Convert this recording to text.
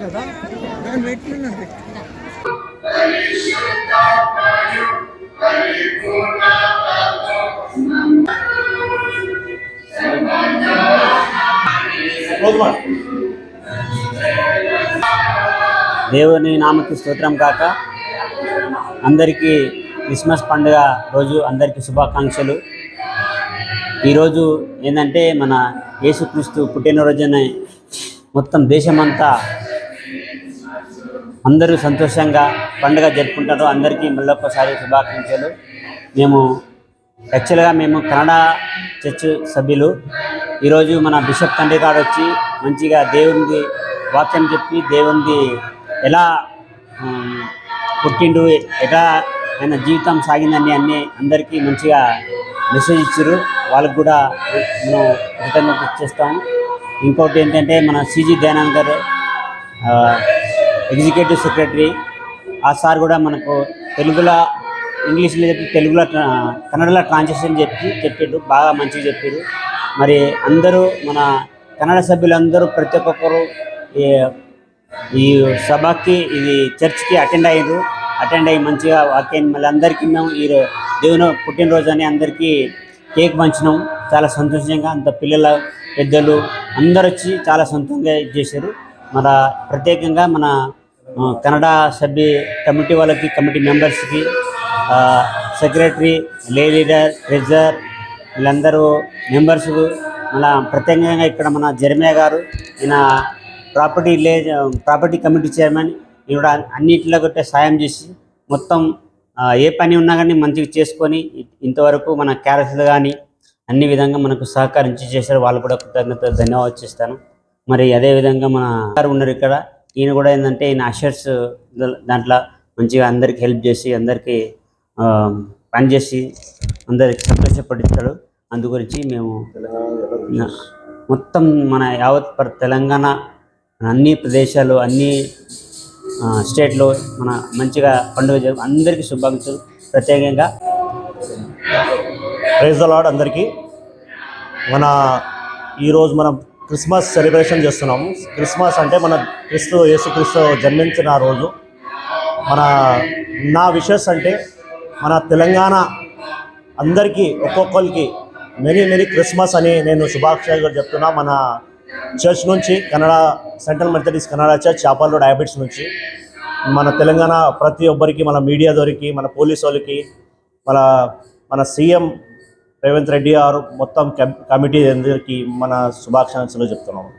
మాట్లాడుతాను కదా నేను పెట్టినాను దేవుని నామకి స్తోత్రం కాక అందరికీ క్రిస్మస్ పండుగ రోజు అందరికీ శుభాకాంక్షలు. ఈరోజు ఏంటంటే మన యేసుక్రీస్తు పుట్టినరోజునే మొత్తం దేశమంతా అందరూ సంతోషంగా పండుగ జరుపుకుంటారు. అందరికీ మళ్ళొక్కసారి శుభాకాంక్షలు. మేము యాక్చువల్గా మేము కన్నడ చర్చ్ సభ్యులు. ఈరోజు మన బిషప్ తండ్రి గారు వచ్చి మంచిగా దేవునిది వాక్యం చెప్పి దేవునిది ఎలా పుట్టిండు ఎలా ఆయన జీవితం సాగిందని అన్ని అందరికీ మంచిగా మెసేజ్ ఇచ్చారు. వాళ్ళకు కూడా మనం కృతజ్ఞత చేస్తాము. ఇంకోటి ఏంటంటే మన సిజి దయానంద్ గారు ఎగ్జిక్యూటివ్ సెక్రటరీ. ఆ సార్ కూడా మనకు తెలుగులో ఇంగ్లీష్లో చెప్పి తెలుగులో కన్నడలో ట్రాన్స్లేషన్ చెప్పి చెప్పారు బాగా మంచిగా చెప్పారు మరి అందరూ మన కన్నడ సభ్యులందరూ ప్రతి ఒక్కరు ఈ- ఈ సభకి ఇది చర్చ్కి అటెండ్ అయ్యారు అటెండ్ అయ్యి మంచిగా వాక్యాన్ని మళ్ళీ అందరికీ మేము ఈ దేవుని పుట్టినరోజు అని అందరికీ కేక్ పంచినాం. చాలా సంతోషంగా అంత పిల్లల పెద్దలు అందరు వచ్చి చాలా సొంతంగా చేశారు. మన ప్రత్యేకంగా మన కన్నడ సభ్య కమిటీ వాళ్ళకి కమిటీ మెంబర్స్కి సెక్రటరీ లే లీడర్ ట్రెజర్ వీళ్ళందరూ మెంబర్స్ మళ్ళా ప్రత్యేకంగా ఇక్కడ మన జర్మియా గారు ఈయన ప్రాపర్టీ లే ప్రాపర్టీ కమిటీ చైర్మన్ ఈయన కూడా అన్నింటిలో కొట్టే సాయం చేసి మొత్తం ఏ పని ఉన్నా కానీ మంచిగా చేసుకొని ఇంతవరకు మన క్యారెక్టర్ కానీ అన్ని విధంగా మనకు సహకరించి చేశారు. వాళ్ళు కూడా కృతజ్ఞత ధన్యవాదాలు చేస్తాను. మరి అదే విధంగా మన గారు ఉన్నారు ఇక్కడ. ఈయన కూడా ఏంటంటే ఈయన అషర్స్ దాంట్లో మంచిగా అందరికి హెల్ప్ చేసి అందరికీ పనిచేసి పని చేసి అందరికి సంతోషపడిస్తాడు. అందు గురించి మేము మొత్తం మన యావత్ పర్ తెలంగాణ అన్ని ప్రదేశాలు అన్ని స్టేట్లో మన మంచిగా పండుగ జరుపు అందరికీ శుభాకాంక్షలు. ప్రత్యేకంగా ప్రైజ్ అలాడ్ అందరికీ. మన ఈరోజు మనం క్రిస్మస్ సెలబ్రేషన్ చేస్తున్నాము క్రిస్మస్ అంటే మన క్రిస్తు యేసుక్రీస్తు జన్మించిన రోజు. మన నా విషెస్ అంటే మన తెలంగాణ అందరికీ ఒక్కొక్కరికి మెనీ మెనీ క్రిస్మస్ అని నేను శుభాకాంక్షలు చెప్తున్నా. మన చర్చ్ నుంచి Kannada central Methodist Kannada church chapel road Abids నుంచి. మన తెలంగాణ ప్రతి ఒక్కరికి మన మీడియా దొరికి మన పోలీస్ వాళ్ళకి మన మన సీఎం రేవంత్ రెడ్డి గారు మొత్తం కమిటీ అందరికీ మన శుభాకాంక్షలు చెప్తున్నాము.